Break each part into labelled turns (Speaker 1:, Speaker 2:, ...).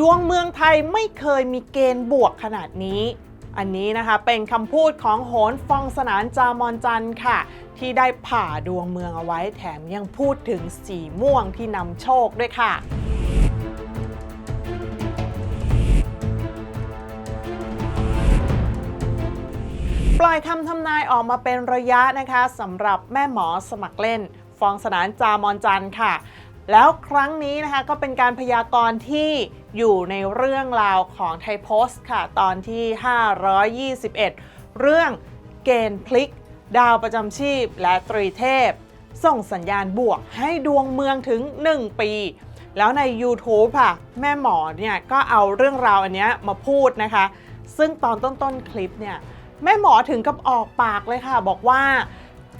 Speaker 1: ดวงเมืองไทยไม่เคยมีเกณฑ์บวกขนาดนี้ อันนี้นะคะเป็นคำพูดของโหนฟองสนานจามอนจันค่ะ ที่ได้ผ่าดวงเมืองเอาไว้แถมยังพูดถึงสีม่วงที่นำโชคด้วยค่ะปล่อยคำทำนายออกมาเป็นระยะนะคะสำหรับแม่หมอสมัครเล่น ฟองสนานจามอนจันค่ะ แล้วครั้งนี้นะคะก็เป็นการพยากรณ์ที่อยู่ในเรื่องราวของไทยโพสต์ค่ะ ตอนที่ 521 เรื่องเกณฑ์พลิก ดาวประจำชีพและตรีเทพ ส่งสัญญาณบวกให้ดวงเมืองถึง 1 ปี แล้วใน YouTube ค่ะ แม่หมอเนี่ยก็เอาเรื่องราวอันนี้มาพูดนะคะ ซึ่งตอนต้นๆคลิปเนี่ย แม่หมอถึงกับออกปากเลยค่ะ บอกว่า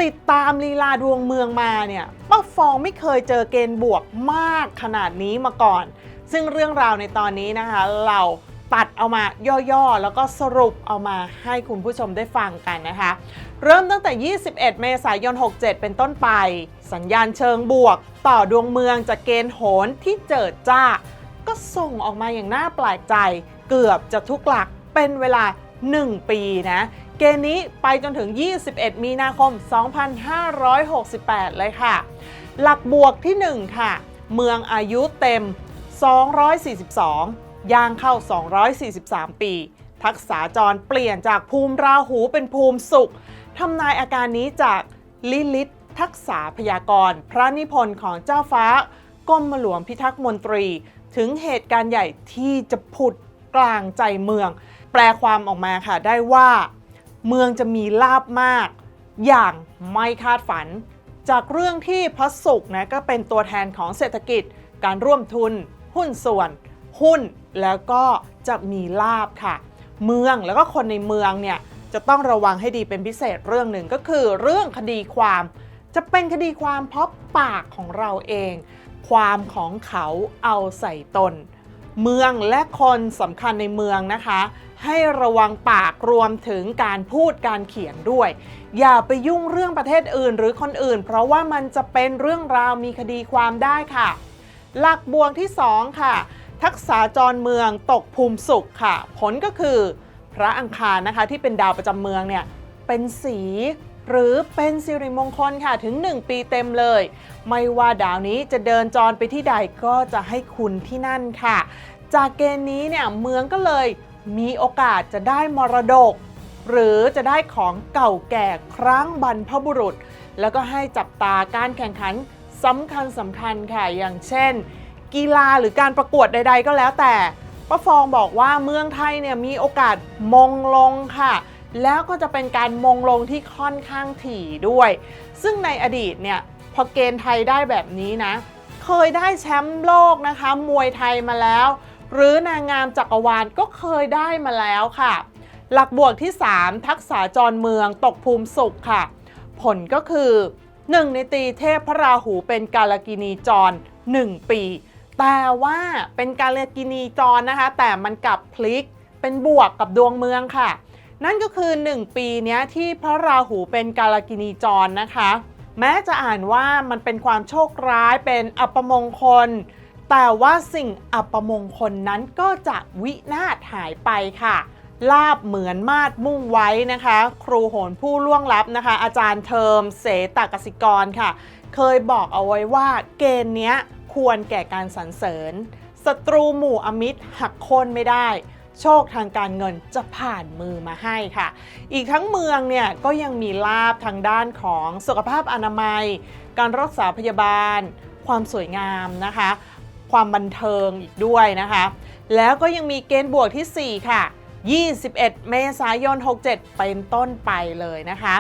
Speaker 1: ติดตามลีลาดวงเมืองมาเนี่ยป้าฟองไม่เคยเจอเกณฑ์บวกมากขนาดนี้มาก่อน ซึ่งเรื่องราวในตอนนี้นะคะ เราตัดเอามาย่อๆ แล้วก็สรุปเอามาให้คุณผู้ชมได้ฟังกันนะคะ เริ่มตั้งแต่ 21 เมษายน 67 เป็นต้นไป สัญญาณเชิงบวก ต่อดวงเมืองจากเกณฑ์โหนที่เจิดจ้า ก็ส่งออกมาอย่างน่าแปลกใจ เกือบจะทุกหลักเป็นเวลา 1 ปีนะ เกณฑ์นี้ไปจนถึง 21 มีนาคม 2568 เลยค่ะ หลักบวกที่ 1 ค่ะ เมืองอายุเต็ม 242 ย่างเข้า 243 ปี ทักษาจรเปลี่ยนจากภูมิราหูเป็นภูมิสุขทำนายอาการนี้จากลิลิตทักษาพยากรณ์ พระนิพนธ์ของเจ้าฟ้ากรมหลวงพิทักษ์มนตรี ถึงเหตุการณ์ใหญ่ที่จะผุดกลางใจเมือง แปลความออกมาค่ะได้ว่า เมืองจะมีลาบมาก อย่างไม่คาดฝัน จากเรื่องที่พระศุกร์นะก็เป็นตัวแทนของเศรษฐกิจ การร่วมทุน หุ้นส่วน หุ้นแล้วก็จะมีลาบค่ะ เมืองแล้วก็คนในเมืองเนี่ยจะต้องระวังให้ดีเป็นพิเศษเรื่องหนึ่งก็คือเรื่องคดีความ จะเป็นคดีความเพราะปากของเราเอง ความของเขาเอาใส่ตน เมืองและคนสำคัญในเมืองนะคะ ให้ระวังปากรวมถึงการพูดการเขียนด้วย อย่าไปยุ่งเรื่องประเทศอื่นหรือคนอื่น เพราะว่ามันจะเป็นเรื่องราวมีคดีความได้ค่ะ หลักบวกที่ 2 ค่ะ ทักษาจรเมืองตกภูมิสุขค่ะ ผลก็คือ พระอังคารนะคะที่เป็นดาวประจำเมืองเนี่ยเป็นสี หรือเป็นสิริมงคลค่ะถึง 1 ปีเต็มเลย ไม่ว่าดาวนี้จะเดินจรไปที่ใดก็จะให้คุณที่นั่นค่ะ จากเกณฑ์นี้เนี่ยเมืองก็เลยมีโอกาสจะได้มรดก หรือจะได้ของเก่าแก่ครั้งบรรพบุรุษ แล้วก็ให้จับตาการแข่งขันสำคัญสำคัญค่ะอย่างเช่น กีฬาหรือการประกวดใด ๆ ก็แล้วแต่ป้าฟองบอกว่าเมืองไทยเนี่ยมีโอกาสมงลงค่ะ แล้วก็จะเป็นการมงลงที่ค่อนข้างถี่ด้วย ซึ่งในอดีตเนี่ยพอเกณฑ์ไทยได้แบบนี้นะ เคยได้แชมป์โลกนะคะ มวยไทยมาแล้ว หรือนางงามจักรวาลก็เคยได้มาแล้วค่ะ หลักบวกที่ 3 ทักษาจรเมืองตกภูมิสุขค่ะ ผลก็คือ 1 ในตีเทพพระราหูเป็นกาลกินีจร 1 ปี แต่ว่าเป็นกาลกินีจรนะคะ แต่มันกลับพลิกเป็นบวกกับดวงเมืองค่ะ นั่นก็คือ 1 ปีนี้ที่พระราหูเป็นกาลกินีจรนะคะ แม้จะอ่านว่ามันเป็นความโชคร้ายเป็นอัปมงคล แต่ว่าสิ่งอัปมงคลนั้นก็จะวินาศหายไปค่ะ ลาบเหมือนมาดมุ่งไว้นะคะ ครูโหนผู้ล่วงลับนะคะ อาจารย์เทอมเสตกสิกรค่ะ เคยบอกเอาไว้ว่าเกณฑ์เนี้ยควรแก่การสรรเสริญศัตรูหมู่อมิตรหักโค่นไม่ได้ โชคทางการเงินจะผ่านมือมาให้ค่ะ อีกทั้งเมืองเนี่ยก็ยังมีลาบทางด้านของสุขภาพอนามัย การรักษาพยาบาล ความสวยงามนะคะ ความบันเทิงอีกด้วยนะคะ แล้วก็ยังมีเกณฑ์บวกที่ 4 ค่ะ 21 เมษายน 67 เป็นต้นไปเลยนะคะ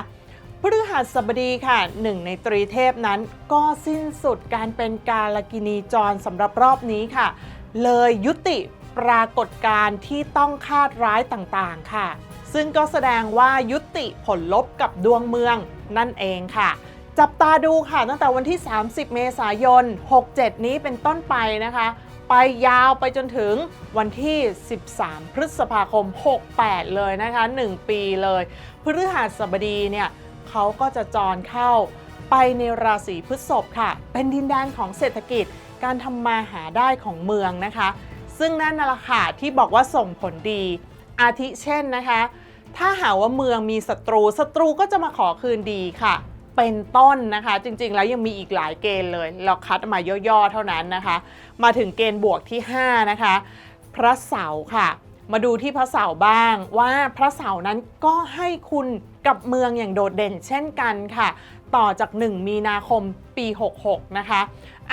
Speaker 1: พฤหัสบดีค่ะหนึ่งในตรีเทพนั้นก็สิ้นสุดการเป็นกาลกินีจรสำหรับรอบนี้ค่ะ เลยยุติ ปรากฏการณ์ที่ต้องคาดร้ายต่างๆ ค่ะ ซึ่งก็แสดงว่ายุติผลลบกับดวงเมืองนั่นเองค่ะ จับตาดูค่ะตั้งแต่วันที่ 30 เมษายน 67 นี้เป็นต้นไปนะคะ ไปยาวไปจนถึงวันที่ 13 พฤษภาคม 68 เลยนะคะ 1 ปีเลย พฤหัสบดีเนี่ยเขาก็จะจรเข้าไปในราศีพฤษภค่ะ เป็นดินแดนของเศรษฐกิจการทำมาหาได้ของเมืองนะคะ ซึ่งนั่นน่ะแหละค่ะที่บอกว่าส่งผลดี อาทิเช่นนะคะ ถ้าหาว่าเมืองมีศัตรูศัตรูก็จะมาขอคืนดีค่ะ เป็นต้นนะคะ จริงๆ แล้วยังมีอีกหลายเกณฑ์เลย เราคัดมาย่อๆ เท่านั้นนะคะ มาถึงเกณฑ์บวกที่ 5 นะคะ พระเสาร์ค่ะมาดูที่พระเสาร์บ้างว่าพระเสาร์นั้นก็ให้คุณกับเมืองอย่างโดดเด่นเช่นกันค่ะ ต่อจาก 1 มีนาคมปี 66 นะคะ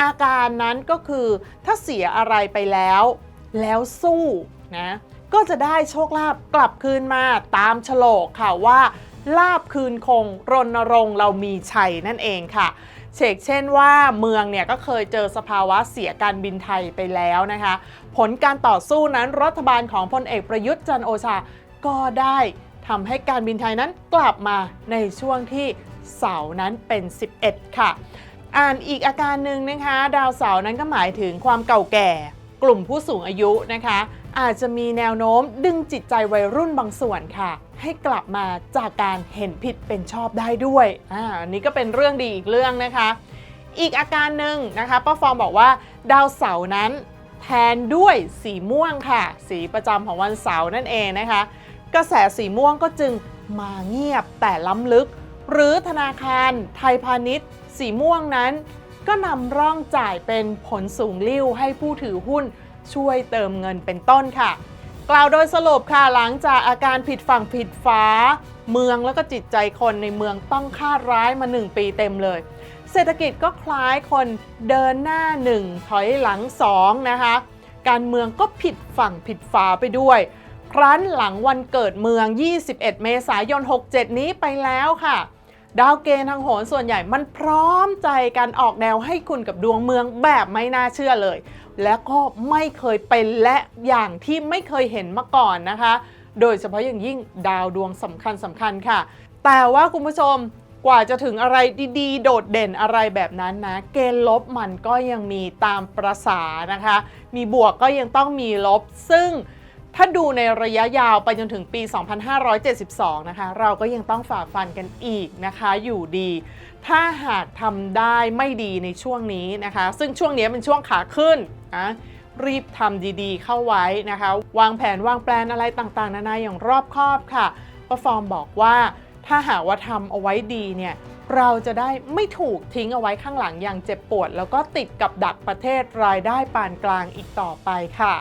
Speaker 1: อาการนั้นก็คือถ้าเสียอะไรไปแล้ว แล้วสู้นะก็จะได้โชคลาภกลับคืนมาตามฉลกค่ะว่าลาบคืนคงรณรงค์เรามีชัยนั่นเองค่ะเชกเช่นว่าเมืองเนี่ยก็เคยเจอสภาวะเสียการบินไทยไปแล้วนะคะ ผลการต่อสู้นั้นรัฐบาลของพลเอกประยุทธ์จันโอชา ก็ได้ทำให้การบินไทยนั้นกลับมาในช่วงที่เสาร์นั้นเป็น 11 ค่ะ อ่านอีกอาการหนึ่งนะคะ ดาวเสาร์นั้นก็หมายถึงความเก่าแก่ กลุ่มผู้สูงอายุนะคะ อาจจะมีแนวโน้มดึงจิตใจวัยรุ่นบางส่วนค่ะ ให้กลับมาจากการเห็นผิดเป็นชอบได้ด้วยอ่าอันนี้ก็เป็นเรื่องดีอีกเรื่องนะคะ อีกอาการหนึ่งนะคะป้าฟองบอกว่าดาวเสาร์นั้นแทนด้วยสีม่วงค่ะ สีประจำของวันเสาร์นั่นเองนะคะ กระแสสีม่วงก็จึงมาเงียบแต่ล้ำลึก หรือธนาคารไทยพาณิชย์ สีม่วงนั้น ก็นำร่องจ่ายเป็นผลสูงลิ่วให้ผู้ถือหุ้นช่วยเติมเงินเป็นต้นค่ะ กล่าวโดยสรุปค่ะหลังจากอาการผิดฝั่งผิดฟ้า เมืองแล้วก็จิตใจคนในเมืองต้องคาดร้ายมา 1 ปีเต็มเลย เศรษฐกิจก็คล้ายคนเดินหน้า 1 ถอยหลัง 2 นะคะ การเมืองก็ผิดฝั่งผิดฝาไปด้วยครั้นหลังวันเกิดเมือง 21 เมษายน 67 นี้ไปแล้วค่ะ ดาวเกณฑ์ทางโหรส่วนใหญ่มันพร้อมใจกันออกแนวให้คุณกับดวงเมืองแบบไม่น่าเชื่อเลย และก็ไม่เคยเป็นและอย่างที่ไม่เคยเห็นมาก่อนนะคะ โดยเฉพาะอย่างยิ่งดาวดวงสำคัญสำคัญค่ะ แต่ว่าคุณผู้ชมกว่าจะถึงอะไรดีๆ โดดเด่นอะไรแบบนั้นนะ เกณฑ์ลบมันก็ยังมีตามประษานะคะ มีบวกก็ยังต้องมีลบซึ่ง ถ้าดูในระยะยาวไปจนถึงปี 2572 นะคะ เราก็ยังต้องฝ่าฟันกันอีกนะคะ อยู่ดี ถ้าหากทำได้ไม่ดีในช่วงนี้นะคะ ซึ่งช่วงนี้เป็นช่วงขาขึ้นนะรีบทำดีๆ เข้าไว้นะคะ วางแผนวางแปลนอะไรต่างๆ นานาอย่างรอบคอบค่ะประฟอร์มบอกว่า ถ้าหากว่าทำเอาไว้ดีเนี่ยเราจะได้ไม่ถูกทิ้งเอาไว้ข้างหลังอย่างเจ็บปวด แล้วก็ติดกับดักประเทศรายได้ปานกลางอีกต่อไปค่ะ